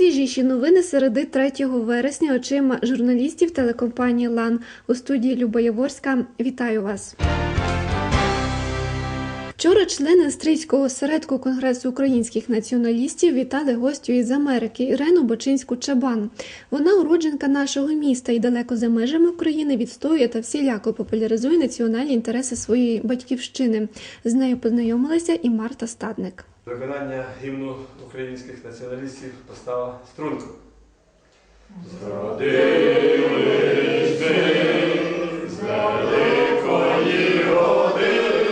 Найсвіжіші новини середи 3 вересня очима журналістів телекомпанії Лан у студії Люба Яворська. Вітаю вас. Вчора члени австрійського осередку Конгресу українських націоналістів вітали гостю із Америки Ірину Бочинську Чабан. Вона уродженка нашого міста і далеко за межами України відстоює та всіляко популяризує національні інтереси своєї батьківщини. З нею познайомилася і Марта Стадник. Виконання гімну українських націоналістів постава струнку. Зродились ми з великої родини.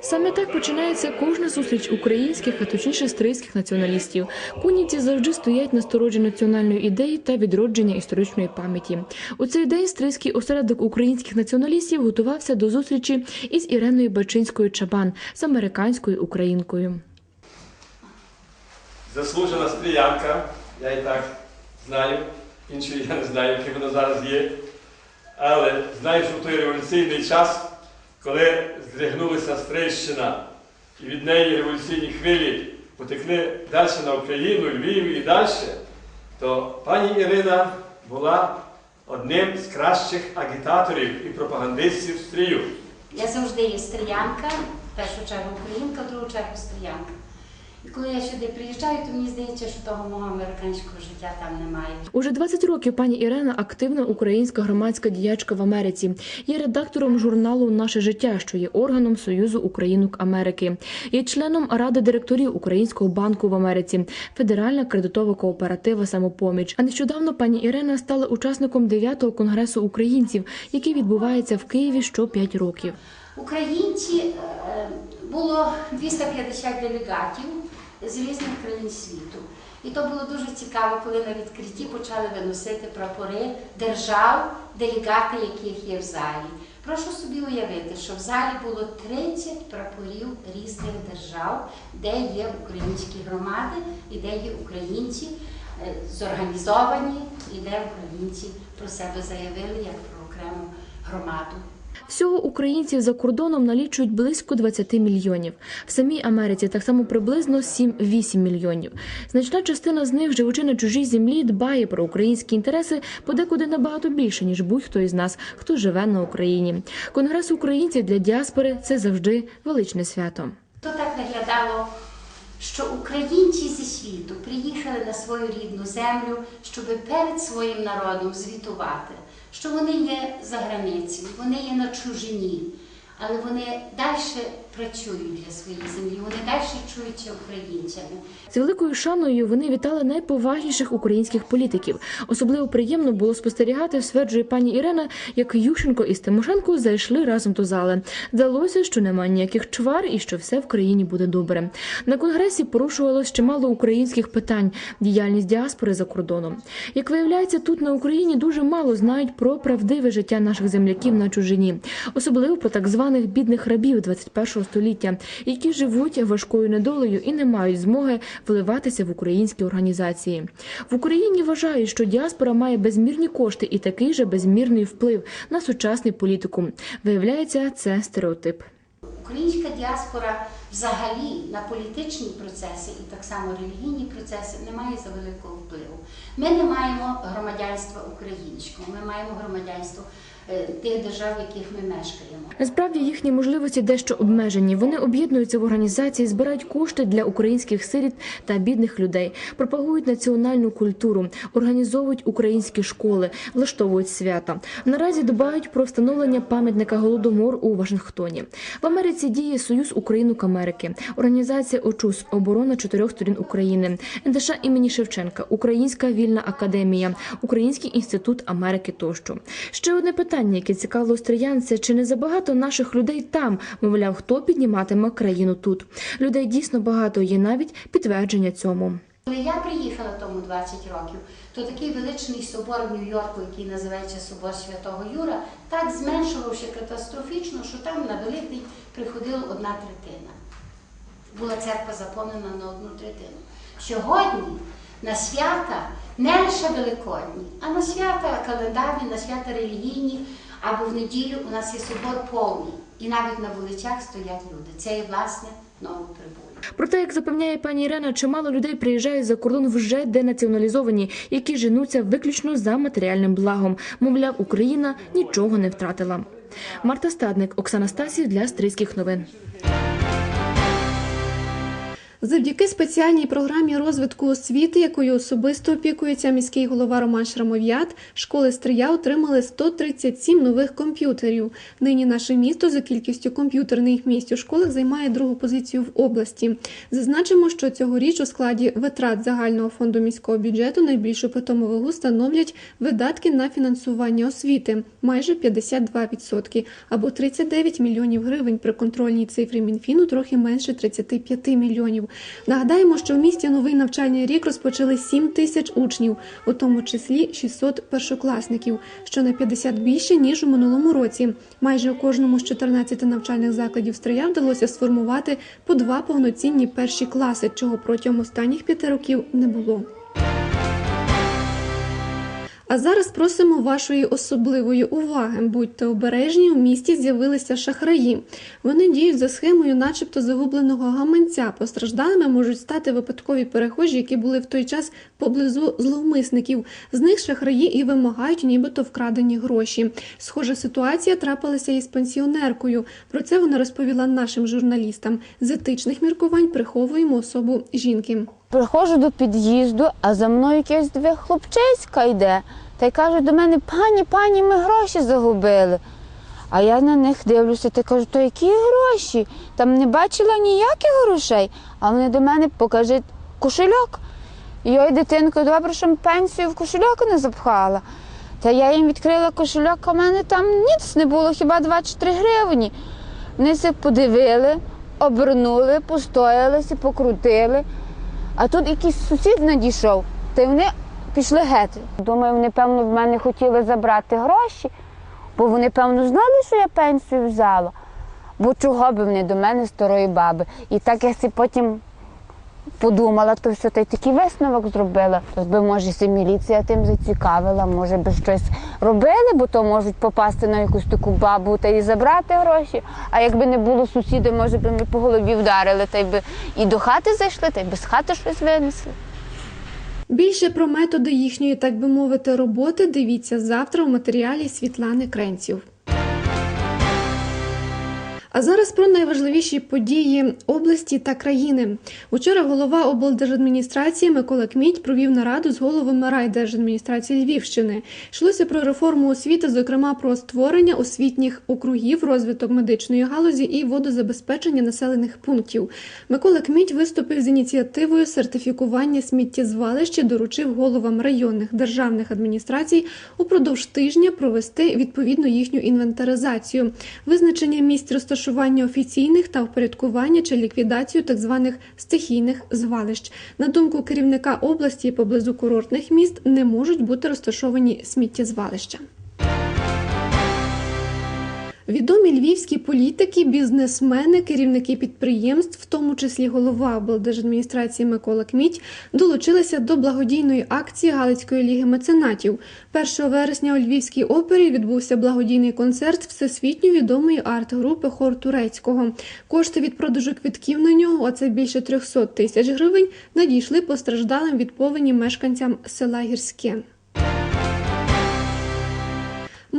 Саме так починається кожна зустріч українських, а точніше австрійських націоналістів. Кунівці завжди стоять на сторожі національної ідеї та відродження історичної пам'яті. У цей день австрійський осередок українських націоналістів готувався до зустрічі із Іреною Бачинською Чабан з американською українкою. Заслужена стріянка, я і так знаю, іншої я не знаю, яким вона зараз є. Але знаю, що в той революційний час, коли здригнулася Стрийщина і від неї революційні хвилі потекли далі на Україну, Львів і далі, то пані Ірина була одним з кращих агітаторів і пропагандистів стрію. Я завжди є стріянка, в першу чергу українка, в другу чергу стріянка. І коли я сюди приїжджаю, то мені здається, що того мого американського життя там немає. Уже 20 років пані Ірена активна українська громадська діячка в Америці. Є редактором журналу Наше життя, що є органом Союзу Українок Америки. Є членом ради директорів Українського банку в Америці, Федеральна кредитова кооператива Самопоміч. А нещодавно пані Ірена стала учасником 9-го конгресу українців, який відбувається в Києві що 5 років. Українці е, було 250 делегатів з різних країн світу. І то було дуже цікаво, коли на відкритті почали виносити прапори держав, делегати яких є в залі. Прошу собі уявити, що в залі було 30 прапорів різних держав, де є українські громади і де є українці е, зорганізовані, і де українці про себе заявили як про окрему громаду. Всього українців за кордоном налічують близько 20 мільйонів. В самій Америці так само приблизно 7-8 мільйонів. Значна частина з них, живучи на чужій землі, дбає про українські інтереси подекуди набагато більше, ніж будь-хто із нас, хто живе на Україні. Конгрес українців для діаспори це завжди величне свято. То так виглядало, що українці зі світу приїхали на свою рідну землю, щоб перед своїм народом звітувати, що вони є за границею, вони є на чужині, але вони далі працюють для своєї землі, вони далі чуються українцями. З великою шаною вони вітали найповажніших українських політиків. Особливо приємно було спостерігати, стверджує пані Ірина, як Ющенко і Тимошенко зайшли разом до зали. Здалося, що немає ніяких чвар і що все в країні буде добре. На конгресі порушувалось чимало українських питань, діяльність діаспори за кордоном. Як виявляється, тут на Україні дуже мало знають про правдиве життя наших земляків на чужині, особливо про так званих бідних рабів 21 століття, які живуть важкою недолею і не мають змоги вливатися в українські організації. В Україні вважають, що діаспора має безмірні кошти і такий же безмірний вплив на сучасний політикум. Виявляється, це стереотип. Українська діаспора взагалі на політичні процеси і так само релігійні процеси не має за великого впливу. Ми не маємо громадянства українського, ми маємо громадянство тих держав, в яких ми мешкаємо. Насправді їхні можливості дещо обмежені. Вони об'єднуються в організації, збирають кошти для українських сиріт та бідних людей, пропагують національну культуру, організовують українські школи, влаштовують свята. Наразі дбають про встановлення пам'ятника голодомор у Вашингтоні. В Америці діє Союз Українок Америки, організація ОЧУС, оборона чотирьох сторін України, НДШ імені Шевченка, Українська вільна академія, Український інститут Америки тощо. Ще одне питання, яке цікавило стріян, це чи не забагато наших людей там, мовляв, хто підніматиме країну тут. Людей дійсно багато є навіть підтвердження цьому. Коли я приїхала тому 20 років, то такий величний собор в Нью-Йорку, який називається Собор Святого Юра, так зменшувався катастрофічно, що там на Великдень приходила одна третина. Була церква заповнена на одну третину. Сьогодні на свята не лише великодні, а на свята календарні, на свята релігійні або в неділю у нас є собор повний. І навіть на вулицях стоять люди. Це є власне новоприбулі. Проте, як запевняє пані Ірена, чимало людей приїжджають за кордон вже денаціоналізовані, які женуться виключно за матеріальним благом. Мовляв, Україна нічого не втратила. Марта Стадник, Оксана Стасів для Стрийських новин. Завдяки спеціальній програмі розвитку освіти, якою особисто опікується міський голова Роман Шрамов'ят, школи Стрия отримали 137 нових комп'ютерів. Нині наше місто за кількістю комп'ютерних місць у школах займає другу позицію в області. Зазначимо, що цьогоріч у складі витрат загального фонду міського бюджету найбільшу питому вагу становлять видатки на фінансування освіти майже 52% або 39 мільйонів гривень при контрольній цифрі Мінфіну трохи менше 35 мільйонів. Нагадаємо, що в місті новий навчальний рік розпочали 7 тисяч учнів, у тому числі 600 першокласників, що на 50 більше ніж у минулому році. Майже у кожному з 14 навчальних закладів Стрия вдалося сформувати по два повноцінні перші класи, чого протягом останніх п'яти років не було. А зараз просимо вашої особливої уваги. Будьте обережні, у місті з'явилися шахраї. Вони діють за схемою, начебто загубленого гаманця. Постраждалими можуть стати випадкові перехожі, які були в той час поблизу зловмисників. З них шахраї і вимагають, нібито вкрадені гроші. Схожа ситуація трапилася із пенсіонеркою. Про це вона розповіла нашим журналістам. З етичних міркувань приховуємо особу жінки. Приходжу до під'їзду, а за мною якесь дві хлопчиська йде. Та й кажуть до мене, пані, пані, ми гроші загубили. А я на них дивлюся та кажу, то які гроші? Там не бачила ніяких грошей. А вони до мене покажуть кошельок. Йой, дитинко, добре, що пенсію в кошельок не запхала. Та я їм відкрила кошельок, а в мене там ніц не було, хіба 2-3 гривні. Вони це подивили, обернули, постоялися, покрутили. А тут якийсь сусід надійшов, та й вони пішли геть. Думаю, вони, певно, в мене хотіли забрати гроші, бо вони, певно, знали, що я пенсію взяла. Бо чого б вони до мене старої баби. І так я потім подумала, то все, та такий висновок зробила. То би, може, си міліція тим зацікавила, може би щось робили, бо то можуть попасти на якусь таку бабу та й забрати гроші. А якби не було сусіда, може би ми по голові вдарили, та й би і до хати зайшли, та й би з хати щось винесли. Більше про методи їхньої, так би мовити, роботи дивіться завтра у матеріалі Світлани Кренців. А зараз про найважливіші події області та країни. Учора голова облдержадміністрації Микола Кміть провів нараду з головами райдержадміністрації Львівщини. Йшлося про реформу освіти, зокрема про створення освітніх округів, розвиток медичної галузі і водозабезпечення населених пунктів. Микола Кміть виступив з ініціативою сертифікування сміттєзвалищ і доручив головам районних державних адміністрацій упродовж тижня провести відповідну їхню інвентаризацію, визначення місць розташування офіційних та впорядкування чи ліквідацію так званих стихійних звалищ. На думку керівника області поблизу курортних міст не можуть бути розташовані сміттєзвалища. Відомі львівські політики, бізнесмени, керівники підприємств, в тому числі голова облдержадміністрації Микола Кміть, долучилися до благодійної акції Галицької ліги меценатів. 1 вересня у Львівській опері відбувся благодійний концерт всесвітньо відомої арт-групи Хор Турецького. Кошти від продажу квитків на нього, а це більше 300 тисяч гривень, надійшли постраждалим від повені мешканцям села Гірське.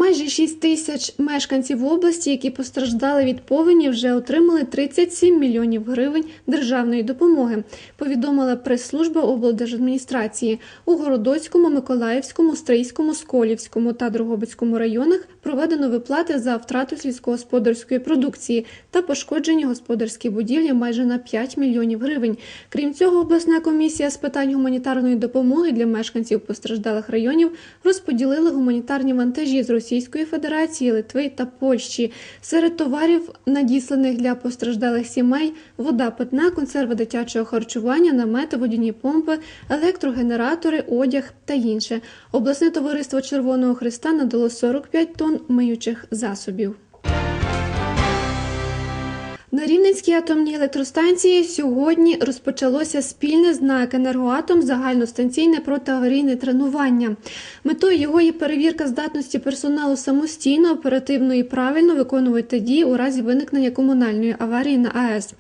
Майже 6 тисяч мешканців області, які постраждали від повені, вже отримали 37 мільйонів гривень державної допомоги. Повідомила прес-служба облдержадміністрації. У Городоцькому, Миколаївському, Стрийському, Сколівському та Дрогобицькому районах проведено виплати за втрату сільськогосподарської продукції та пошкоджені господарські будівлі майже на 5 мільйонів гривень. Крім цього, обласна комісія з питань гуманітарної допомоги для мешканців постраждалих районів розподілила гуманітарні вантажі з Російської Федерації, Литви та Польщі. Серед товарів, надісланих для постраждалих сімей, вода питна, консерви дитячого харчування, намети, водяні помпи, електрогенератори, одяг та інше. Обласне товариство Червоного Христа надало 45 тонн миючих засобів. На Рівненській атомній електростанції сьогодні розпочалося спільне з НАЕК «Енергоатом» загальностанційне протиаварійне тренування. Метою його є перевірка здатності персоналу самостійно, оперативно і правильно виконувати дії у разі виникнення комунальної аварії на АЕС.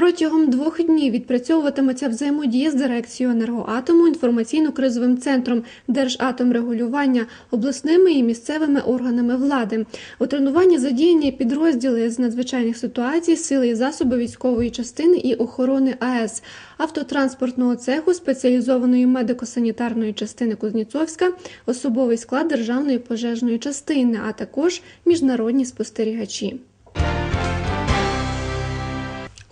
Протягом двох днів відпрацьовуватиметься взаємодія з дирекцією енергоатому, інформаційно-кризовим центром Держатомрегулювання, обласними і місцевими органами влади. У тренуванні задіяні підрозділи з надзвичайних ситуацій, сили і засоби військової частини і охорони АЕС, автотранспортного цеху, спеціалізованої медико-санітарної частини Кузнєцовська, особовий склад державної пожежної частини, а також міжнародні спостерігачі.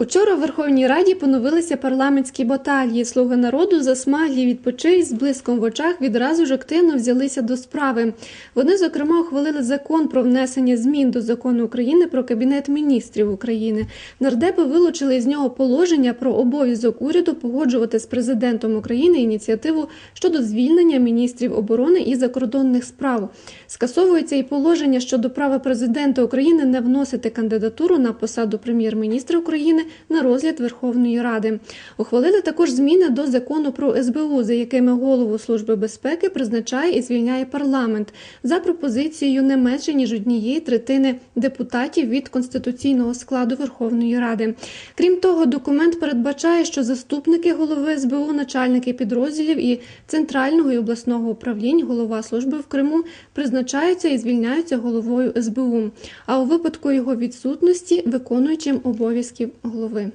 Учора в Верховній Раді поновилися парламентські баталії. Слуги народу засмаглі відпочиль з блиском в очах відразу ж активно взялися до справи. Вони, зокрема, ухвалили закон про внесення змін до закону України про кабінет міністрів України. Нардепи вилучили з нього положення про обов'язок уряду погоджувати з президентом України ініціативу щодо звільнення міністрів оборони і закордонних справ. Скасовується і положення щодо права президента України не вносити кандидатуру на посаду прем'єр-міністра України на розгляд Верховної Ради. Ухвалили також зміни до закону про СБУ, за якими голову Служби безпеки призначає і звільняє парламент за пропозицією не менше ніж однієї третини депутатів від конституційного складу Верховної Ради. Крім того, документ передбачає, що заступники голови СБУ, начальники підрозділів і центрального і обласного управлінь, голова служби в Криму призначаються і звільняються головою СБУ. А у випадку його відсутності виконуючим обов'язків голови голови.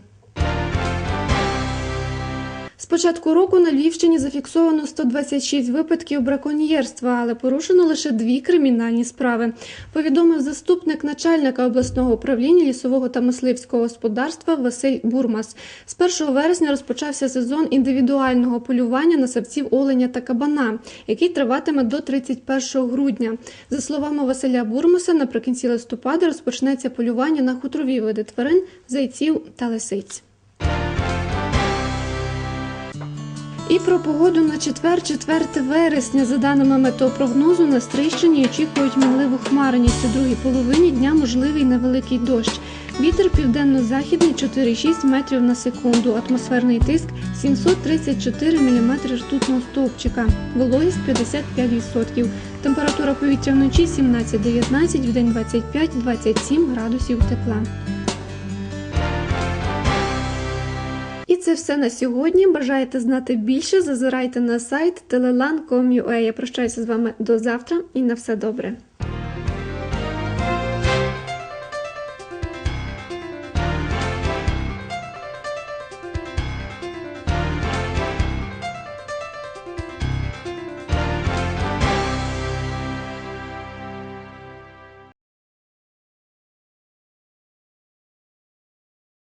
З початку року на Львівщині зафіксовано 126 випадків браконьєрства, але порушено лише дві кримінальні справи. Повідомив заступник начальника обласного управління лісового та мисливського господарства Василь Бурмас. З 1 вересня розпочався сезон індивідуального полювання на савців оленя та кабана, який триватиме до 31 грудня. За словами Василя Бурмаса, наприкінці листопада розпочнеться полювання на хутрові види тварин, зайців та лисиць. І про погоду на четвер, 4 вересня. За даними метеопрогнозу, на Стрийщині очікують мінливу хмарність. У другій половині дня можливий невеликий дощ. Вітер південно-західний 4,6 метрів на секунду. Атмосферний тиск 734 мм ртутного стовпчика. Вологість 55%. Температура повітря вночі 17-19, вдень 25-27 градусів тепла. Все на сьогодні. Бажаєте знати більше? Зазирайте на сайт telelan.com.ua. Я прощаюся з вами до завтра і на все добре.